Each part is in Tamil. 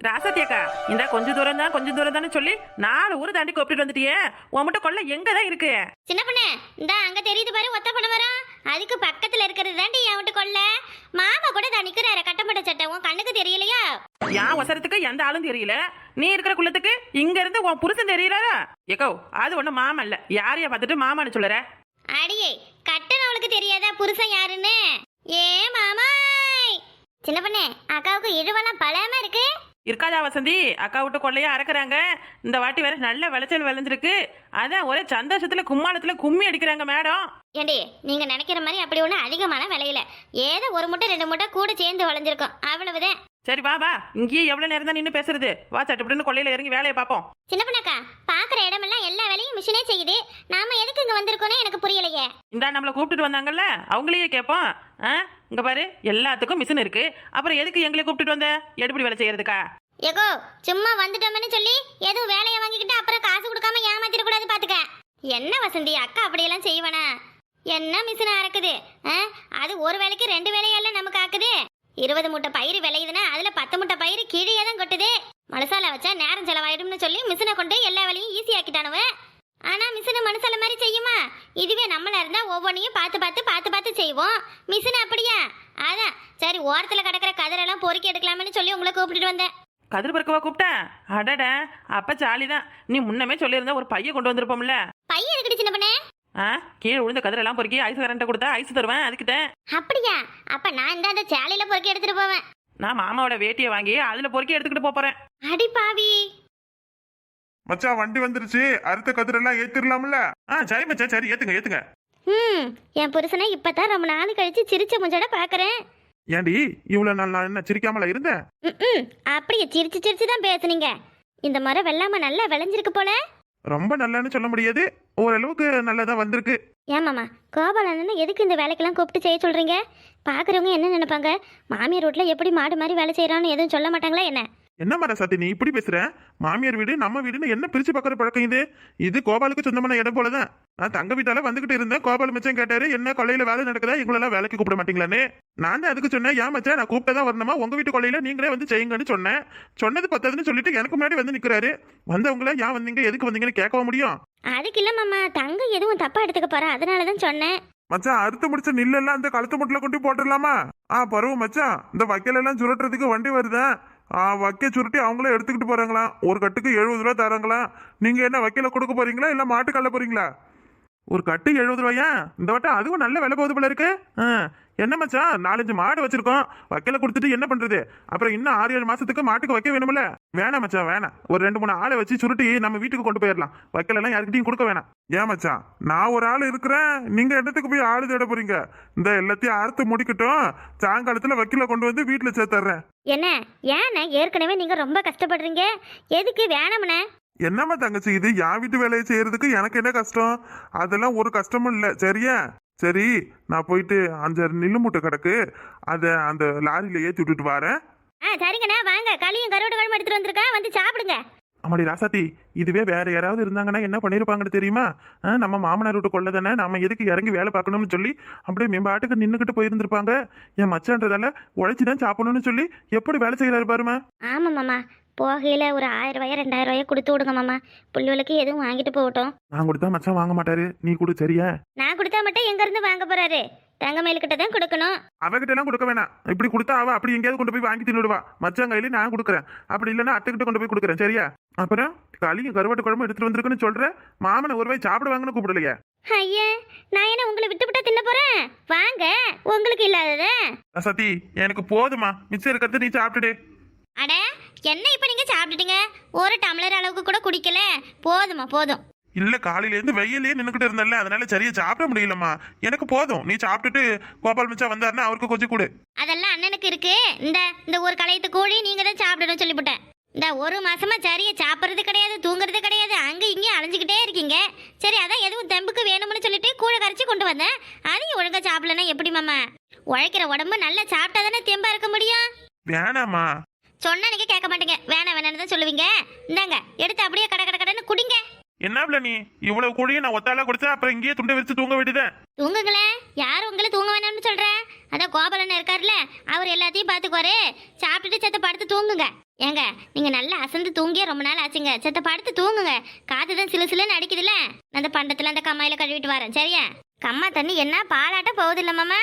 ராசாத்தி அக்கா இந்த கொஞ்ச தூரம் தான் கொஞ்சம் தூரம் தானே சொல்லி நாலு ஊர் தாண்டி கூப்பிட்டு வந்துட்டியே. உன்கிட்ட கொள்ள எங்க தான் இருக்கு? சின்ன பொண்ணு இந்த அங்க தெரியுது பாரு ஒத்த பண்ண வரும் அதுக்கு பக்கத்துல இருக்கிறது தாண்டி என் கொள்ள. மாமா கூட தான் நிக்கிறாரு கட்டப்பட்ட சட்டை. உன் கண்ணுக்கு தெரியலையா? என் அவசரத்துக்கு எந்த ஆளும் தெரியல. நீ இருக்கிற குள்ளத்துக்கு இங்க இருந்து உன் புருஷன் தெரியறாரா? ஏக்கோ அது ஒண்ணு மாமா இல்ல. யாரைய பார்த்துட்டு மாமான்னு சொல்லுற? அடியே கட்டணவளுக்கு தெரியாதா புருஷன் யாருன்னு? ஏ மாமாய்! சின்ன பொண்ணு அக்காவுக்கு இழுவெல்லாம் இருக்கு இருக்காதா வசந்தி? அக்கா விட்டு கொள்ளையா அறக்குறாங்க. இந்த வாட்டி வேற நல்ல விளைச்சல் விளைஞ்சிருக்கு. அதான் ஒரே சந்தோஷத்துல கும்மாளத்துல கும்மி அடிக்கிறாங்க மேடம். ஏண்டி நீங்க நினைக்கிற மாதிரி அப்படி ஒன்றும் அதிகமான விலையில ஏதோ ஒரு முட்டை ரெண்டு முட்டை கூட சேர்ந்து வளைஞ்சிருக்கும். அவ்வளவுதான் சரி வா வா. இங்கேயே எவ்வளவு நேரம் தான் நின்று பேசுறது? வா சட்டுப்பட்டுன்னு கொள்ளையில இறங்கி வேலையை பார்ப்போம். சின்ன பொண்ணாக்கா பாக்குற இடமெல்லாம் எல்லா வேலையும் மிஷினே செய்யுது. நாம எதுக்கு இங்க வந்திருக்கோன்னு எனக்கு புரியலையே. இந்தா நம்மளை கூப்பிட்டுட்டு வந்தாங்கல்ல? அவங்களையே கேட்போம். ஆ? இங்க பாரு எல்லாத்துக்கும் மிஷின் இருக்கு. அப்புறம் எதுக்கு எங்களை கூப்பிட்டுட்டு வந்த? எடுபடி வேலை செய்யறதுக்கா? ஏகோ சும்மா வந்துட்டோம்னு சொல்லி எதுவும் வேலையை வாங்கிக்கிட்டு அப்புறம் காசு கொடுக்காம ஏமாத்திட கூடாது பாத்துக்க. என்ன வசந்தி அக்கா அப்படியெல்லாம் செய்வானா? என்ன மிஷினா அறக்குது ஆ? அது ஒரு வேலைக்கு ரெண்டு வேலையெல்லாம் நமக்கு ஆக்குது? இருபது மூட்டை பயிர் விளையுதுன்னா அதுல பத்து மூட்டை பயிர் கீழே தான் கொட்டுது. மனசால வச்சா நேரம் செலவாயிடும்னு சொல்லி மிஷினை கொண்டு எல்லா வேலையும் ஈஸி ஆக்கிட்டானுவ ஆனா மிஷின் மனசால மாதிரி செய்யுமா? இதுவே நம்மள இருந்தா ஒவ்வொன்றையும் பார்த்து பார்த்து பார்த்து பார்த்து செய்வோம். மிஷின் அப்படியா? அதான். சரி ஓரத்துல கிடக்கிற கதிரெல்லாம் பொறுக்கி எடுக்கலாம்னு சொல்லி உங்களை கூப்பிட்டுட்டு வந்தேன். கதிர் பறக்கவா கூப்பிட்டேன் அடட அப்ப ஜாலிதான். நீ முன்னமே சொல்லியிருந்தா ஒரு பைய கொண்டு வந்திருப்போம்ல. பையன் இருக்குடி சின்ன பண்ண? ஆ கீழே விழுந்த கதிரெல்லாம் பொறுக்கி ஐஸ் கரண்ட்டை கொடுத்தா ஐஸ் தருவேன் அதுக்கிட்டேன் அப்படியா? அப்ப நான் இந்த அந்த சேலையில பொறுக்கி எடுத்துட்டு போவேன். நான் மாமாவோட வேட்டியை வாங்கி அதுல பொறுக்கி எடுத்துக்கிட்டு போறேன். அடி பாவி. மச்சான் வண்டி வந்துருச்சு. அறுத்த கதிரெல்லாம் ஏத்திரலாம்ல? ஆ சரி மச்சான் சரி ஏத்துங்க ஏத்துங்க. ம் என் புருஷனை இப்பதான் ரொம்ப நாள் கழிச்சு சிரிச்ச முஞ்சோட பாக்குறேன். ஏண்டி இவ்வளவு நாள் நான் என்ன சிரிக்காமல இருந்தேன் ம் அப்படியே சிரிச்சு சிரிச்சு தான் பேசுனீங்க. இந்த மரம் வெள்ளாம நல்லா விளைஞ்சிருக்கு போல. ரொம்ப நல்லன்னு சொல்ல முடியாது. ஓரளவுக்கு நல்லதா வந்திருக்கு. ஏமாமா கோபாலண்ணன் எதுக்கு இந்த வேலைக்கெல்லாம் கூப்பிட்டு செய்ய சொல்றீங்க? பாக்குறவங்க என்ன நினைப்பாங்க? மாமியார் வீட்ல எப்படி மாடு மாதிரி வேலை செய்யறான்னு எதுவும் சொல்ல மாட்டாங்களா என்ன? என்ன மர சத்தி நீ இப்படி பேசுற? மாமியார் வீடு நம்ம வீடுன்னு என்ன பிரிச்சு பார்க்குற பழக்கம் இது? இது கோபாலுக்கு சொந்தமான இடம் போலதான். நான் தங்க வீட்டால வந்துகிட்டு இருந்தேன். கோபால் மச்சான் கேட்டாரு என்ன கொள்ளையில வேலை நடக்குதா? எங்களெல்லாம் வேலைக்கு கூப்பிட மாட்டீங்களான்னு? நான் தான் அதுக்கு சொன்னேன் ஏன் மச்சான் நான் கூப்பிட்டதான் வரணுமா? உங்க வீட்டு கொள்ளையில நீங்களே வந்து செய்யுங்கன்னு சொன்னேன். சொன்னது பத்தாதுன்னு சொல்லிட்டு எனக்கு முன்னாடி வந்து நிக்கிறாரு. வந்தவங்கள ஏன் வந்தீங்க? எதுக்கு வந்தீங்கன்னு கேட்கவும் முடியும்? அதுக்கு இல்ல மாமா தங்க எதுவும் தப்பா எடுத்துக்க போறா அதனாலதான் சொன்னேன். மச்சான் அறுத்து முடிச்ச நில்லெல்லாம் அந்த கழுத்து முட்டில் கொண்டு போட்டுடலாமா? ஆ பருவம் மச்சான். இந்த வைக்கல் எல்லாம் சுருட்டுறதுக்கு வண்டி வருதா? வைக்க சுருட்டி அவங்களே எடுத்துக்கிட்டு போகிறாங்களாம் ஒரு கட்டுக்கு எழுபது ரூபா தராங்களாம் நீங்கள் என்ன வைக்கல கொடுக்க போகிறீங்களா இல்லை மாட்டு கல்ல போகிறீங்களா ஒரு கட்டு எழுபது ரூபாயா? இந்த வட்டம் அதுவும் நல்ல விலை போகுது போல இருக்கு. ஆ, என்ன மச்சான்? நாலஞ்சு மாடு வச்சிருக்கோம். வைக்கல கொடுத்துட்டு என்ன பண்றது? அப்புறம் இன்னும் ஆறு ஏழு மாசத்துக்கு மாட்டுக்கு வைக்க வேணும்ல? வேணாம் மச்சான் வேணாம். ஒரு ரெண்டு மூணு ஆளை வச்சு சுருட்டி நம்ம வீட்டுக்கு கொண்டு போயிடலாம் வைக்கல எல்லாம் யாருக்கிட்டையும் கொடுக்க வேணாம். ஏன் மச்சான்? நான் ஒரு ஆள் இருக்கிறேன். நீங்க இடத்துக்கு போய் ஆளு தேட போறீங்க? இந்த எல்லாத்தையும் அறுத்து முடிக்கட்டும் சாயங்காலத்துல வக்கீல கொண்டு வந்து வீட்டுல சேர்த்துறேன் என்ன? ஏண்ணே ஏற்கனவே நீங்க ரொம்ப கஷ்டப்படுறீங்க. எதுக்கு? வேணாமண்ணே என்னம்மா தங்கச்சி இது என் வீட்டு வேலையை செய்யறதுக்கு எனக்கு என்ன கஷ்டம்? அதெல்லாம் ஒரு கஷ்டமும் இல்லை. சரியா? சரி நான் போயிட்டு அஞ்சாறு நில்லு மூட்டை கிடக்கு அதை அந்த லாரியில ஏற்றி விட்டுட்டு வரேன். ஆ சரிங்கண்ணா வாங்க. களியும் கருவாடு குழம்பு எடுத்துட்டு வந்திருக்கேன். வந்து சாப்பிடுங்க. அம்மாடி ராசாத்தி இதுவே வேற யாராவது இருந்தாங்கன்னா என்ன பண்ணிருப்பாங்கன்னு தெரியுமா? நம்ம மாமனார் வீட்டு கொள்ள தானே நம்ம எதுக்கு இறங்கி வேலை பார்க்கணும்னு சொல்லி அப்படியே மேம்பாட்டுக்கு நின்றுக்கிட்டு போயிருந்திருப்பாங்க. என் மச்சான்றதால உழைச்சி தான் சாப்பிடணும்னு சொல்லி எப்படி வேலை செய்யறாரு பாருமா? ஆமா மாமா போகையில ஒரு ஆயிரம் ரூபாய் ரெண்டாயிரம் ரூபாய் கொடுத்து விடுங்க மாமா. புள்ளுவலுக்கு எதுவும் வாங்கிட்டு போகட்டும். நான் கொடுத்தா மச்சான் வாங்க மாட்டாரு. நீ கொடு சரியா? நான் கொடுத்தா மட்டும் எங்க இருந்து வாங்க போறாரு? தங்கமயில் கிட்ட தான் கொடுக்கணும். அவகிட்ட எல்லாம் கொடுக்க வேணாம். இப்படி கொடுத்தா அவ அப்படி எங்கேயாவது கொண்டு போய் வாங்கி தின்னுடுவா. மச்சான் கையில நான் கொடுக்குறேன். அப்படி இல்லைன்னா அத்தைக்கிட்ட கொண்டு போய் கொடுக்குறேன். சரியா? அப்புறம் களியும் கருவாட்டு குழம்பு எடுத்துட்டு வந்திருக்குன்னு சொல்றேன் மாமனை ஒரு வாய் சாப்பிடுவாங்கன்னு கூப்பிடலையே. ஐயா நான் என்ன உங்களை விட்டு விட்டா தின்ன போறேன்? வாங்க உங்களுக்கு இல்லாதத. சத்தி எனக்கு போதுமா மிச்சம் இருக்கிறது நீ சாப்பிட்டுடு. அட என்ன இப்ப நீங்க சாப்பிட்டுட்டீங்க? ஒரு டம்ளர் அளவுக்கு கூட குடிக்கல. போதுமா போதும். இல்ல காலையில இருந்து வெயிலே நின்னுக்கிட்டு இருந்தல்ல அதனால சரியா சாப்பிட முடியலம்மா. எனக்கு போதும். நீ சாப்பிட்டுட்டு கோபால் மச்சா வந்தாருன்னா அவருக்கு கொஞ்சம் கொடு. அதெல்லாம் அண்ணனுக்கு இருக்கு. இந்த இந்த ஒரு களையத்து கோழி நீங்க தான் சாப்பிடணும் சொல்லிவிட்டேன். இந்த ஒரு மாசமா சரியா சாப்பிட்றது கிடையாது தூங்குறது கிடையாது அங்க இங்கேயும் அலைஞ்சுக்கிட்டே இருக்கீங்க. சரி அதான் எதுவும் தெம்புக்கு வேணும்னு சொல்லிட்டு கூழ கரைச்சி கொண்டு வந்தேன். அதையும் ஒழுங்கா சாப்பிடலன்னா எப்படி மாமா? உழைக்கிற உடம்பு நல்லா சாப்பிட்டா தானே தெம்பா இருக்க முடியும்? வேணாம்மா. சொன்னா நீங்க கேட்க மாட்டீங்க. வேணாம் வேணாம்னு தான் சொல்லுவீங்க. இந்தாங்க எடுத்து அப்படியே கட கட கடன்னு குடிங்க. என்ன நீ? இவ்வளவு கூடிய நான் ஒத்தால குடிச்சா அப்புறம் இங்கேயே துண்டை விரிச்சு தூங்க வேண்டியதேன் தூங்குங்களேன் யார் உங்களை தூங்க வேணாம்னு சொல்ற? அதான் கோபாலன் இருக்காருல்ல அவர் எல்லாத்தையும் பாத்துக்குவாரு சாப்பிட்டுட்டு செத்த படுத்து தூங்குங்க. ஏங்க நீங்க நல்லா அசந்து தூங்கியே ரொம்ப நாள் ஆச்சுங்க. செத்த படுத்து தூங்குங்க. காத்து தான் சிலு சிலுன்னு அடிக்குதுல்ல? அந்த பண்டத்துல அந்த கம்மாயில கழுவிட்டு வரேன். சரியா? கம்மா தண்ணி என்ன பாலாட்டம் போகுது இல்ல மாமா?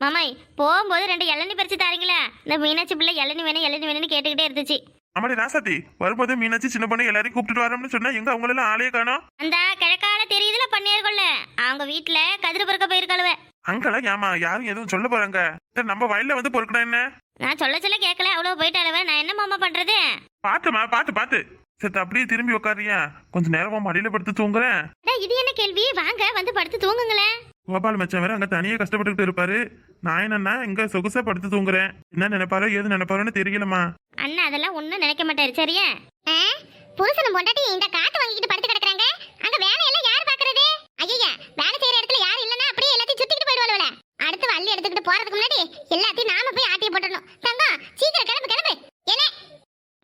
மாமாய் போகும்போது ரெண்டு இளநி பறிச்சு தாரீங்களா? இந்த மீனாட்சி பிள்ளை இளநி வேணும் இளநி வேணும்னு கேட்டுக்கிட்டே இருந்துச்சு. அம்மாடி ராசாத்தி வரும்போது மீனாட்சி சின்ன பொண்ணு எல்லாரையும் கூப்பிட்டு வரோம்னு சொன்னா எங்க அவங்களெல்லாம் ஆளையே காணோம்? அந்த கிழக்கால தெரியுதுல பண்ணியாருக்குள்ள அவங்க வீட்டுல கதிர பொறுக்க போயிருக்காளுவ. அங்கெல்லாம் ஏமா யாரும் எதுவும் சொல்ல போறாங்க? சரி, நம்ம வயல்ல வந்து பொறுக்கணும் என்ன? நான் சொல்ல சொல்ல கேட்கல அவ்வளவு போயிட்டாளுவ. நான் என்ன மாமா பண்றது? பாத்துமா பாத்து பாத்து. சரி அப்படியே திரும்பி உட்காரியா கொஞ்ச நேரமா மடியில படுத்து தூங்குறேன். இது என்ன கேள்வி? வாங்க வந்து படுத்து தூங்குங்களேன். கோபால் மச்சான் வேற அங்க தனியா கஷ்டப்பட்டுக்கிட்டு இருப்பாரு. நான் என்னன்னா இங்க சொகுசா படுத்து தூங்குறேன். என்ன நினைப்பாரோ ஏது நினைப்பாரோன்னு தெரியலமா அண்ணா அதெல்லாம் ஒண்ணும் நினைக்க மாட்டாரு சரியா? புருஷனும் பொண்டாட்டி இந்த காத்து வாங்கிட்டு படுத்து கிடக்குறாங்க. அங்க வேலையெல்லாம் யார் பாக்குறது ஐயா வேலை செய்யற இடத்துல யாரும் இல்லனா அப்படியே எல்லாத்தையும் சுத்திக்கிட்டு போயிடுவாளுவல அடுத்து வள்ளி எடுத்துக்கிட்டு போறதுக்கு முன்னாடி எல்லாத்தையும் நாம போய் ஆட்டி போட்டுடணும் தங்கம் சீக்கிரம் கிளம்பு கிளம்பு என்ன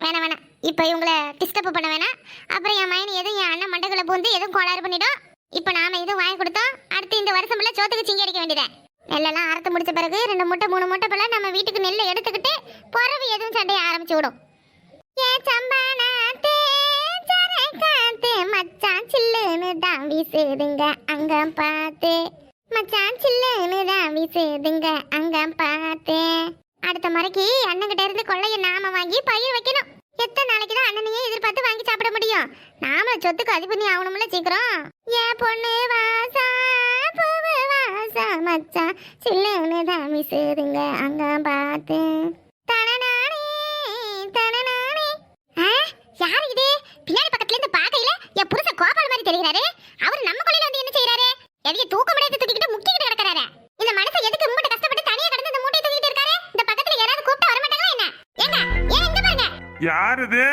வேணாம் வேணாம் இப்போ இவங்களை டிஸ்டர்ப் பண்ண வேணாம். அப்புறம் என் மயன் எதுவும் என் அண்ணன் மண்டக்குள்ள பூந்து எதுவும் கோளாறு பண்ணிடும். இப்போ நாம எதுவும் வாங்கி கொடுத்தோம். அடுத்து இந்த வருஷம் ஃபுல்லாக சோத்துக்கு சிங்கி அடிக்க வேண்டியதே. நெல்லெல்லாம் அறுத்து முடிச்ச பிறகு ரெண்டு முட்டை மூணு முட்டை போல நம்ம வீட்டுக்கு நெல்லை எடுத்துக்கிட்டு பிறவு எதுவும் சண்டையை ஆரம்பிச்சு விடும். ஏன் சம்பானாத்தே, காத்தே மச்சான் சில்லுன்னு தான் வீசுதுங்க அங்க பார்த்து. மச்சான் சில்லுன்னு தான் வீசுதுங்க அங்க பார்த்து. அடுத்த முறைக்கு அண்ணன்கிட்ட இருந்து கொள்ளைய நாம வாங்கி பயிர் வைக்கணும். எத்தனை நாளைக்கு தான் அண்ணனையே எதிர்பார்த்து வாங்கி சாப்பிட முடியும்? நாம சொத்துக்கு அதிபதி ஆகணும்ல சீக்கிரம். ஏ பொண்ணு வாசா பூவு வாசா மச்சா சில்லுன்னு தான் மிசுதுங்க அங்க பார்த்து. தனநானே தனநானே. ஆ, யாரு இது? பின்னாடி பக்கத்துல இருந்து பாக்கையில என் புருஷன் கோபால் மாதிரி தெரிகிறாரு. அவர் நம்ம கொலையில வந்து என்ன செய்யறாரு எதையும் தூக்க முடியாது யார் இது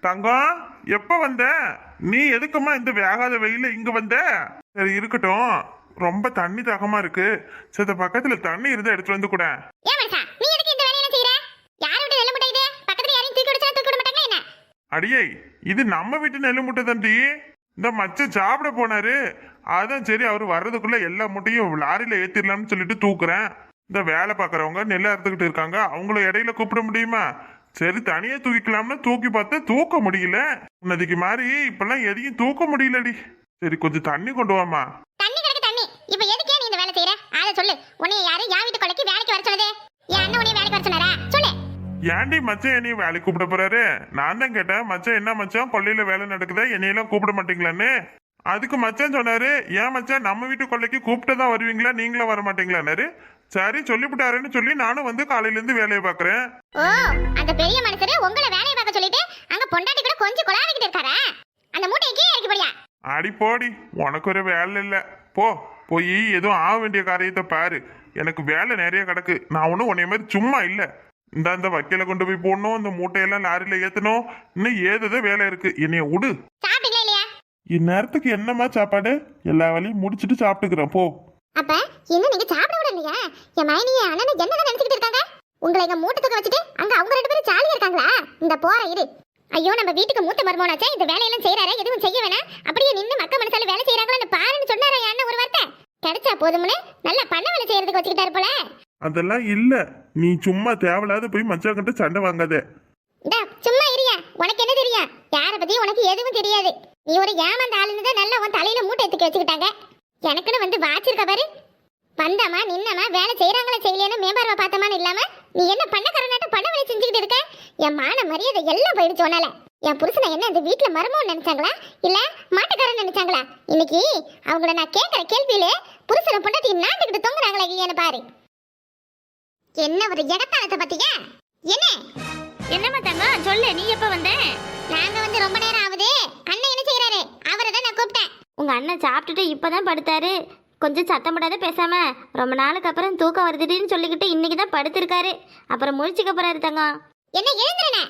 தங்கம் எப்ப வந்த? நீ எதுக்குமா இந்த வேகாத வெயில இங்க வந்த? சரி இருக்கட்டும். ரொம்ப தண்ணி தாகமா இருக்கு. சரி பக்கத்துல தண்ணி இருந்தா எடுத்து வந்து கூட. அடியே இது நம்ம வீட்டு நெல்லு முட்டை தண்டி இந்த மச்சன் சாப்பிட போனாரு. அதான் சரி அவர் வர்றதுக்குள்ள எல்லா முட்டையும் லாரியில ஏத்திடலாம்னு சொல்லிட்டு தூக்குறேன். இந்த வேலை பார்க்கறவங்க நெல்லை அறுத்துக்கிட்டு இருக்காங்க. அவங்கள இடையில கூப்பிட முடியுமா? சரி தனியா தூக்கிக்கலாம்னு தூக்கி பார்த்தா தூக்க முடியல. முன்னதிக்கு மாதிரி இப்பெல்லாம் எதையும் தூக்க முடியலடி. சரி கொஞ்சம் தண்ணி கொண்டு வாமா தண்ணி கிடக்கு தண்ணி. இப்ப எதுக்கே நீ இந்த வேலை செய்யற? அத சொல்லு. உன்னை யாரு யா வீட்டு கொலைக்கு வேலைக்கு வர சொன்னதே? என் அண்ணன் உன்னை வேலைக்கு வர சொன்னாரா? சொல்லு. ஏன்டி மச்சான் என்னைய வேலைக்கு கூப்பிட போறாரு? நான் தான் கேட்டேன் மச்சான் என்ன மச்சான்? கொள்ளையில வேலை நடக்குதா? என்னையெல்லாம் கூப்பிட மாட்டீங்களான்னு. அதுக்கு மச்சான் சொன்னாரு ஏன் மச்சான் நம்ம வீட்டு கொள்ளைக்கு கூப்பிட்டு தான் வருவீங்களா? நீங்களும் வர மாட்டீங்களான்னாரு. சரி சொல்லிவிட்டாருன்னு சொல்லி நானும் வந்து காலையில இருந்து வேலையை பாக்குறேன் ஓ அந்த பெரிய மனுஷரு உங்களை வேலையை பார்க்க சொல்லிட்டு அங்க பொண்டாட்டி கூட கொஞ்சம் கொலாவிக்கிட்டு இருக்காரா? அந்த மூட்டையை கீழே இறக்கி போடியா அடி போடி உனக்கு ஒரு வேலை இல்ல. போ போய் எதுவும் ஆக வேண்டிய காரியத்தை பாரு. எனக்கு வேலை நிறைய கிடக்கு. நான் ஒன்றும் உன்னைய மாதிரி சும்மா இல்ல. இந்த அந்த வக்கீல கொண்டு போய் போடணும் இந்த மூட்டையெல்லாம் லாரியில ஏத்தணும். இன்னும் ஏதோ வேலை இருக்கு. என்னைய விடு சாப்பிட்டீங்களா? இந்நேரத்துக்கு என்னம்மா சாப்பாடு? எல்லா வேலையும் முடிச்சிட்டு சாப்பிட்டுக்கிறேன் போ. அப்ப இன்னும் நீங்க சாப்பிட கூட இல்லையா? என் மைனிய அண்ணன் என்னதான் நினைச்சுக்கிட்டு இருக்காங்க? உங்களை எங்க மூட்டை தூக்க வச்சுட்டு அங்க அவங்க ரெண்டு பேரும் ஜாலியா இருக்காங்களா? இந்த போற இரு. ஐயோ நம்ம வீட்டுக்கு மூத்த மருமகனாச்சா இந்த வேலையெல்லாம் செய்யறாரு எதுவும் செய்ய வேணாம். அப்படியே நின்னு மக்க மனசால வேலை செய்யறாங்களான்னு பாருன்னு சொன்னாரா என் அண்ணன் ஒரு வார்த்தை. கிடைச்சா போதும்னு நல்லா பண்ண வேலை செய்யறதுக்கு வச்சுக்கிட்டாரு போல. அதெல்லாம் இல்ல. நீ சும்மா தேவையில்லாத போய் மச்சாக்கிட்ட சண்டை வாங்காத. சும்மா இரியா. உனக்கு என்ன தெரியும்? யார பத்தி உனக்கு எதுவும் தெரியாது. நீ ஒரு ஏமாந்த ஆளுன்னு தான் நல்லா உன் தலையில மூட்டை எடுத்து வச்சுக்கிட்டாங்க. எனக்குன்னு வந்து வாச்சிருக்க பாரு. வந்தமா நின்னமா வேலை செய்யறாங்களா செய்யலையானு மேம்பார்வை பார்த்தமான்னு இல்லாம நீ என்ன பண்ண கரநாட்டம் பண்ண வேலை செஞ்சுக்கிட்டு இருக்க? என் மான மரியாதை எல்லாம் போயிடுச்சு உன்னால. என் புருஷனை என்ன இந்த வீட்டுல மருமகன் நினைச்சாங்களா? இல்ல மாட்டுக்காரன் நினைச்சாங்களா? இன்னைக்கு அவங்கள நான் கேட்கிற கேள்வியில புருஷனை பொண்டாட்டி நாட்டுக்கிட்டு தொங்குறாங்களா இல்லையான்னு பாரு. என்ன ஒரு இடத்தானத்தை பத்தியா என்ன? என்னம்மா தங்கம்? சொல்லு நீ எப்ப வந்த ரொம்ப நேரம் ஆகுது அண்ணன் என்ன செய்யறாரு அவரை தான் நான் கூப்பிட்டேன் உங்க அண்ணன் சாப்பிட்டுட்டு இப்பதான் படுத்தாரு. கொஞ்சம் சத்தம் போடாத பேசாம. ரொம்ப நாளுக்கு அப்புறம் தூக்கம் வருதுன்னு சொல்லிக்கிட்டு இன்னைக்கு தான் படுத்திருக்காரு. அப்புறம் முழிச்சுக்க போறாரு தங்கம். என்ன எழுந்துறனே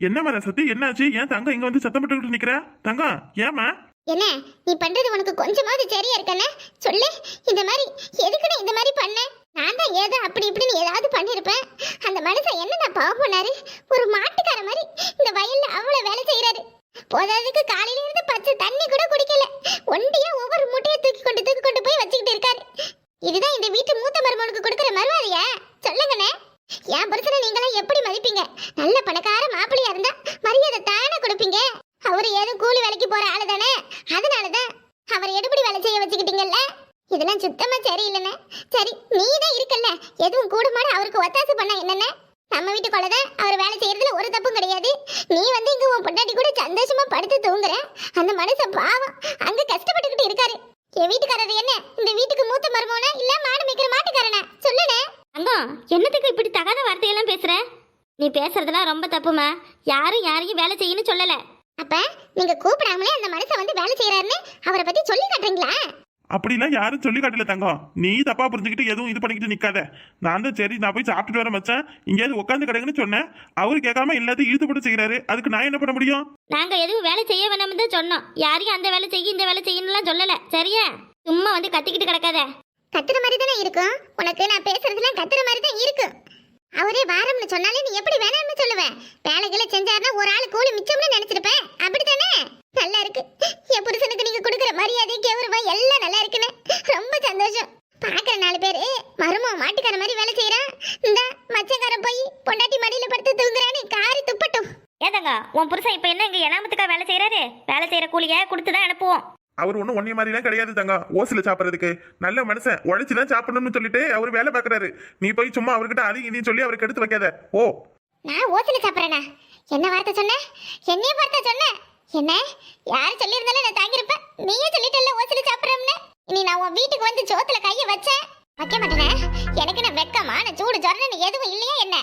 என்ன மர சத்தி என்னாச்சு? ஏன் தங்கம் இங்க வந்து சத்தம் போட்டுக்கிட்டு நிக்கிற? தங்கம் ஏமா என்ன? நீ பண்றது உனக்கு கொஞ்சமாவது சரியா இருக்கண்ணே? சொல்லு. இந்த மாதிரி எதுக்குன்னு இந்த மாதிரி பண்ண? நான் தான் ஏதோ அப்படி இப்படின்னு ஏதாவது பண்ணிருப்பேன். அந்த மனுஷன் என்ன நான் பாவம் பண்ணாரு? ஒரு மாட்டுக்கார மாதிரி. இந்த வயல்ல அவ்வளவு வேலை செய்யறாரு போதாதுக்கு காலையில இருந்து பச்சை தண்ணி கூட குடிக்கல ஒண்டியா ஒவ்வொரு மூட்டையை தூக்கி கொண்டு தூக்கி கொண்டு போய் வச்சுக்கிட்டு இருக்காரு இதுதான் இந்த வீட்டு மூத்த மருமகனுக்கு கொடுக்குற மறுவாதியா சொல்லுங்கண்ணே என் புருஷனை நீங்களாம் எப்படி மதிப்பீங்க நல்ல பணக்கார மாப்பிள்ளையா இருந்தா வேலைக்கு போற ஆளு தானே அதனாலதான் அவர் எடுபடி வேலை செய்ய வச்சுக்கிட்டீங்கல்ல இதெல்லாம் சுத்தமா சரியில்லைண்ணே சரி நீ தான் இருக்கல்ல எதுவும் கூடுமாட அவருக்கு ஒத்தாசை பண்ண என்னென்ன நம்ம வீட்டுக்குள்ள தான் அவர் வேலை செய்யறதுல ஒரு தப்பும் கிடையாது நீ வந்து இங்க உன் பொண்டாட்டி கூட சந்தோஷமா படுத்து தூங்குற? அந்த மனுஷன் பாவம். அங்க கஷ்டப்பட்டுக்கிட்டு இருக்காரு. என் வீட்டுக்காரர் என்ன? இந்த வீட்டுக்கு மூத்த மருமவனா இல்ல மாடு மேய்க்கிற மாட்டுக்காரனா? சொல்லுனே அங்கம் என்னத்துக்கு இப்படி தகாத வார்த்தையெல்லாம் பேசுற? நீ பேசுறதெல்லாம் ரொம்ப தப்புமா? யாரும் யாரையும் வேலை செய்யணும்னு சொல்லல. அப்ப நீங்க கூப்பிடாமலே அந்த மனுஷன் வந்து வேலை செய்யறாருன்னு அவரை பத்தி சொல்லி காட்டுறீங்களா? அப்படிலாம் யாரும் சொல்லி காட்டல தங்கம். நீ தப்பா புரிஞ்சுக்கிட்டு எதுவும் இது பண்ணிக்கிட்டு நிக்காத. நான் தான் சரி நான் போய் சாப்பிட்டுட்டு வரேன் மச்சான். இங்கேயாவது உட்காந்து கிடக்குன்னு சொன்னேன். அவரு கேட்காம எல்லாத்தையும் இழுத்து போட்டு செய்யறாரு அதுக்கு நான் என்ன பண்ண முடியும்? நாங்க எதுவும் வேலை செய்ய வேணாம்னு தான் சொன்னோம். யாரையும் அந்த வேலை செய்ய இந்த வேலை செய்யணும்லாம் சொல்லல. சரியா? சும்மா வந்து கத்திக்கிட்டு கிடக்காத. கத்துற மாதிரி தானே இருக்கும். உனக்கு நான் பேசுறதுலாம் கத்துற மாதிரி தான் இருக்கும். அவரே வாரம்னு சொன்னாலே நீ எப்படி வேணாம்னு சொல்லுவேன் வேலைகளை செஞ்சாருன்னா ஒரு ஆள் கூலி மிச்சம்னு நினைச்சிருப்பேன் அப்படித்தானே? நல்லா இருக்கு என் புருஷனுக்கு நீங்க கொடுக்குற மரியாதை கௌரவம் எல்லாம் நல்லா இருக்குன்னு ரொம்ப சந்தோஷம். பாக்குற நாலு பேரு மருமோ மாட்டுக்கார மாதிரி வேலை செய்யறான் இந்த மச்சக்காரன் போய் பொண்டாட்டி மடியில படுத்து தூங்குறான்னு காரி துப்பட்டும். ஏதாங்க உன் புருஷன் இப்ப என்ன இங்க எனாமத்துக்கா வேலை செய்யறாரு வேலை செய்யற கூலிய கொடுத்து தான் அனுப்புவோம். அவர் ஒன்றும் ஒன்னே மாதிரிலாம் கிடையாது தங்கம் ஓசில சாப்பிட்றதுக்கு. நல்ல மனுஷன் உழைச்சு தான் சாப்பிடணும்னு சொல்லிட்டு அவர் வேலை பார்க்கறாரு நீ போய் சும்மா அவர்கிட்ட அதையும் இதையும் சொல்லி அவருக்கு எடுத்து வைக்காத. ஓ நான் ஓசில சாப்பிட்றேனா? என்ன வார்த்தை சொன்ன? என்னைய வார்த்தை சொன்ன? என்ன? யார் சொல்லியிருந்தாலும் நான் தாங்கியிருப்பேன் நீயே சொல்லிட்டல்ல ஓசில சாப்பிட்றோம்னு. இனி நான் உன் வீட்டுக்கு வந்து சோத்துல கையை வச்சேன். வைக்க மாட்டேனே. எனக்கு நான் வெக்கமா நான் சூடு ஜொரன்னு எதுவும் இல்லையா என்ன?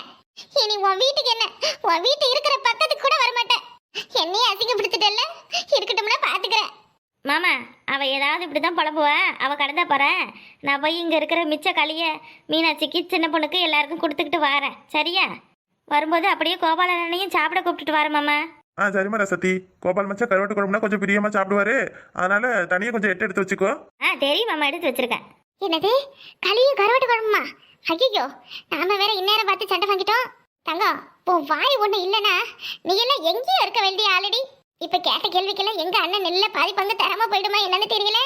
இனி உன் வீட்டுக்கு என்ன? உன் வீட்டு இருக்கிற பக்கத்துக்கு கூட வரமாட்டேன். என்னையே அசிங்கப்படுத்திட்டல்ல? இருக்கட்டும்னா பாத்துக்கிறேன். மாமா அவ ஏதாவது இப்படிதான் பழப்புவா அவ கடந்தா பாரு. நான் போய் இங்க இருக்கிற மிச்ச களிய மீனாட்சிக்கு சின்ன பொண்ணுக்கு எல்லாருக்கும் கொடுத்துக்கிட்டு வரேன். சரியா? வரும்போது அப்படியே கோபாலனையும் சாப்பிட கூப்பிட்டுட்டு வரேன் மாமா. ஆ சரிம்மா ரசத்தி. கோபால் மச்சா கருவாட்டு குழம்புனா கொஞ்சம் பிரியமா சாப்பிடுவாரு. அதனால தனியாக கொஞ்சம் எட்டு எடுத்து வச்சுக்கோ. ஆ தெரியும் மாமா எடுத்து வச்சிருக்கேன். என்னது? களியும் கருவாட்டு குழம்புமா? ஐயோ நாம வேற இந்நேரம் பார்த்து சண்டை வாங்கிட்டோம். தங்கம் உன் வாய் ஒண்ணு இல்லனா நீ எல்லாம் எங்கேயோ இருக்க வேண்டிய ஆல்ரெடி இப்ப கேட்ட கேள்விக்கெல்லாம் எங்க அண்ணன் நெல்ல பாதி பங்கு தராம போயிடுமா என்னன்னு தெரியல.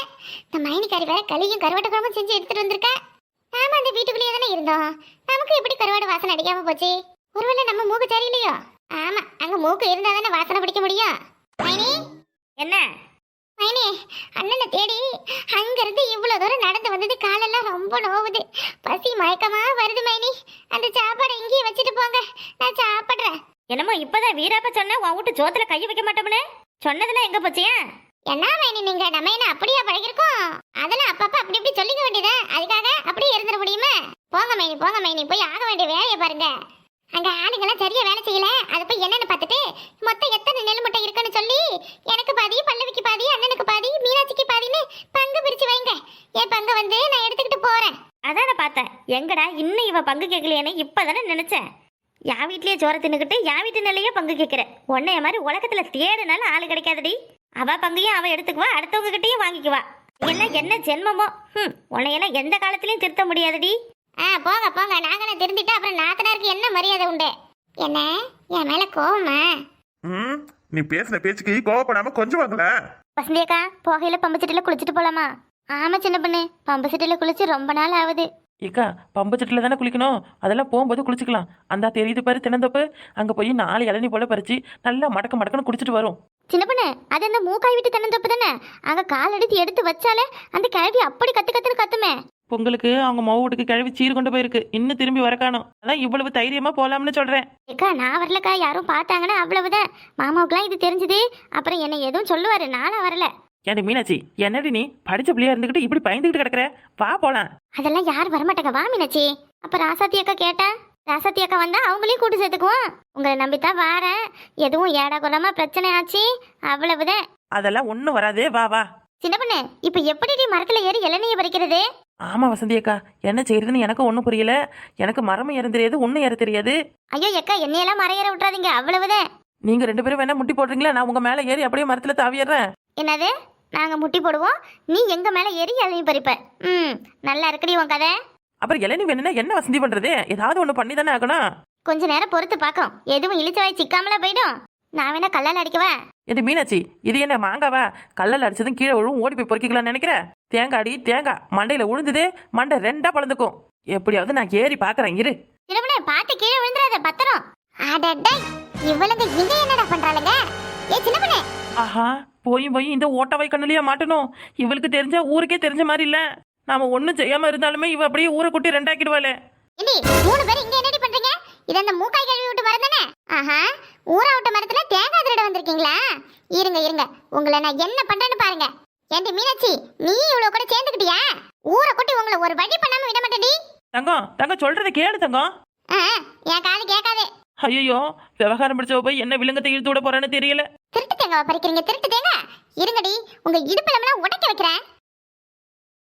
இந்த மைனிக்காரி வேற களியும் கருவாட்டு குழம்பும் செஞ்சு எடுத்துட்டு வந்திருக்கா. நாம அந்த வீட்டுக்குள்ளேயே தானே இருந்தோம். நமக்கு எப்படி கருவாடு வாசனை அடிக்காம போச்சு? ஒருவேளை நம்ம மூக்கு சரியில்லையோ ஆமா அங்க மூக்கு இருந்தா தானே வாசனை பிடிக்க முடியும். மைனி? என்ன? மைனே அண்ணனை தேடி அங்கிருந்து இவ்வளவு தூரம் நடந்து வந்தது காலெல்லாம் ரொம்ப நோவுது. பசி மயக்கமா வருது மைனி. அந்த சாப்பாடை இங்கேயே வச்சுட்டு போங்க. நான் சாப்பிடுறேன். என்னமோ இப்பதான் வீராப்ப சொன்ன உன் வீட்டு சோத்துல கை வைக்க மாட்டோம்னு? சொன்னதெல்லாம் எங்க போச்சியா என்ன மைனி நீங்க நம்ம என்ன அப்படியா பழகிருக்கோம் அதெல்லாம் அப்பப்ப அப்படி இப்படி சொல்லிக்க வேண்டியதா? அதுக்காக அப்படியே இருந்துட முடியுமா? போங்க மைனி போங்க மைனி. போய் ஆக வேண்டிய வேலையை பாருங்க. அங்க ஆளுங்கெல்லாம் சரியா வேலை செய்யல. அதை போய் என்னன்னு பார்த்துட்டு மொத்தம் எத்தனை நெல் முட்டை இருக்குன்னு சொல்லி எனக்கு பாதி பல்லவிக்கு பாதி அண்ணனுக்கு பாதி மீனாட்சிக்கு பாதின்னு பங்கு பிரிச்சு வைங்க. என் பங்கை வந்து நான் எடுத்துக்கிட்டு போறேன். அதான பார்த்தேன். எங்கடா இன்னும் இவ பங்கு கேட்கலையேன்னு இப்பதானே நினைச்சேன். யா வீட்லயே சோற தின்னுக்கிட்டு யா வீட்டு நிலையே பங்கு கேட்கிற உன்னைய மாதிரி உலகத்துல தேடுனாலும் ஆள் கிடைக்காதடி. அவ பங்கையும் அவ எடுத்துக்குவா அடுத்தவங்க கிட்டயும் வாங்கிக்குவா. எல்லாம் என்ன ஜென்மமோ? ம் உன்னையெல்லாம் எந்த காலத்திலயும் திருத்த முடியாதுடி. ஆ போங்க போங்க. நாங்களே திருந்திட்டு அப்புறம் நாத்தனாருக்கு என்ன மரியாதை உண்டு? என்ன? என் மேல கோவமா? ம் நீ பேசின பேச்சுக்கு கோவப்படாம கொஞ்சம் வாங்கல வசந்தி அக்கா போகையில பம்பு சட்டில குளிச்சுட்டு போலாமா? ஆமா சின்ன பொண்ணு. பம்பு சட்டில குளிச்சு ரொம்ப நாள் ஆகுது. ஏக்கா பம்பு சட்டில் தானே குளிக்கணும்? அதெல்லாம் போகும்போது குளிச்சுக்கலாம். அந்த தெரியுது பாரு தினந்தப்பு. அங்கே போய் நாலு இளநீ போல பறிச்சு நல்லா மடக்க மடக்கன்னு குடிச்சிட்டு வரும். சின்ன பொண்ணு அது அந்த மூக்காய் விட்டு தென்னந்தப்பு தானே? அங்க கால் எடுத்து எடுத்து வச்சாலே அந்த கிழவி அப்படி கத்து கத்துன்னு கத்துமே. பொங்கலுக்கு அவங்க மொவ வீட்டுக்கு கிழவி சீர் கொண்டு போயிருக்கு. இன்னும் திரும்பி வர காணோம் அதான் இவ்வளவு தைரியமா போலாம்னு சொல்றேன். ஏக்கா நான் வரலக்கா. யாரும் பார்த்தாங்கன்னா அவ்வளவுதான். மாமாவுக்குலாம் இது தெரிஞ்சது. அப்புறம் என்னை எதுவும் சொல்லுவாரு. நானா வரல. ஏன்டி மீனாட்சி என்னடி நீ? படிச்ச பிள்ளையா இருந்துகிட்டு இப்படி பயந்துகிட்டு கிடக்குற? வா போலாம். அதெல்லாம் யார் வரமாட்டாங்க. வா மீனாச்சி அப்ப ராசாத்தி அக்கா கேட்டா ராசாத்தி அக்கா வந்தா அவங்களையும் கூட்டு சேர்த்துக்குவோம். உங்களை நம்பித்தான் வாரேன். எதுவும் ஏடா குலமா பிரச்சனை ஆச்சு. அவ்வளவுதான். அதெல்லாம் ஒன்றும் வராதே. வா வா. சின்ன பொண்ணு இப்ப எப்படி மரத்துல ஏறி இளநீய பறிக்கிறது? ஆமா வசந்தி அக்கா என்ன செய்யறதுன்னு எனக்கு ஒன்றும் புரியல. எனக்கு மரம் ஏற தெரியாது ஒன்றும் ஏற தெரியாது. ஐயோ எக்கா என்னையெல்லாம் மரம் ஏற விட்டுறாதீங்க அவ்வளவுதான். நீங்க ரெண்டு பேரும் வேணா முட்டி போடுறீங்களா? நான் உங்க மேல ஏறி அப்படியே மரத்துல தாவிடுறேன். என்னது? நாங்க முட்டி போடுவோம்? நீ எங்க மேல ஏறி இளநீ பறிப்ப? ம் நல்லா இருக்குடி உன் கதை. அப்புறம் இளநீ வேணும்னா என்ன வசந்தி பண்றது? ஏதாவது ஒன்று பண்ணி தானே ஆகணும். கொஞ்ச நேரம் பொறுத்து பார்க்கும் எதுவும் இழிச்சவாய் சிக்காமல போயிடும். நான் வேணா கல்லால் அடிக்கவா? இது மீனாட்சி இது என்ன மாங்காவா? கல்லல் அடிச்சதும் கீழே விழுவும் ஓடி போய் பொறுக்கிக்கலாம்னு நினைக்கிற? தேங்காய் அடி தேங்காய். மண்டையில உழுந்தது மண்டை ரெண்டா பழந்துக்கும். எப்படியாவது நான் ஏறி பாக்குறேன் இரு. சின்னப்பனே பார்த்து கீழே விழுந்துடாத பத்திரம். அடடே இவளுங்க இங்க என்னடா பண்றாளுங்க? ஏ சின்ன பொண்ணு. ஆஹா போய் போய் இந்த ஓட்டவை கண்ணுலயே மாட்டணும். இவளுக்கு தெரிஞ்சா ஊருக்கே தெரிஞ்ச மாதிரி இல்ல. நாம ஒண்ணும் செய்யாம இருந்தாலுமே இவ அப்படியே ஊரை குட்டி ரெண்டாக்கிடுவாளே. ஏண்டி மூணு பேர் இங்க என்னடி பண்றீங்க? இது அந்த மூக்காய் கழுவி விட்டு மரம் தானே? ஆஹா ஊரா விட்ட மரத்துல தேங்காய் திருட வந்திருக்கீங்களா? இருங்க இருங்க. உங்களை நான் என்ன பண்றேன்னு பாருங்க. ஏண்டி மீனாட்சி நீ இவ்வளவு கூட சேர்ந்துக்கிட்டியா? ஊரை கூட்டி உங்களை ஒரு வழி பண்ணாம விட மாட்டேடி தங்கம் தங்கம் சொல்றதை கேளு தங்கம். ஆ, என் காது கேட்காது. ஐயோ விவகாரம் பிடிச்சவ போய் என்ன விலங்கத்தை இழுத்து விட போறான்னு தெரியல. திருட்டு தேங்காவை பறிக்கிறீங்க திருட்டு தேங்காய். இருங்கடி உங்க இடுப்புல உடைக்க வைக்கிறேன்.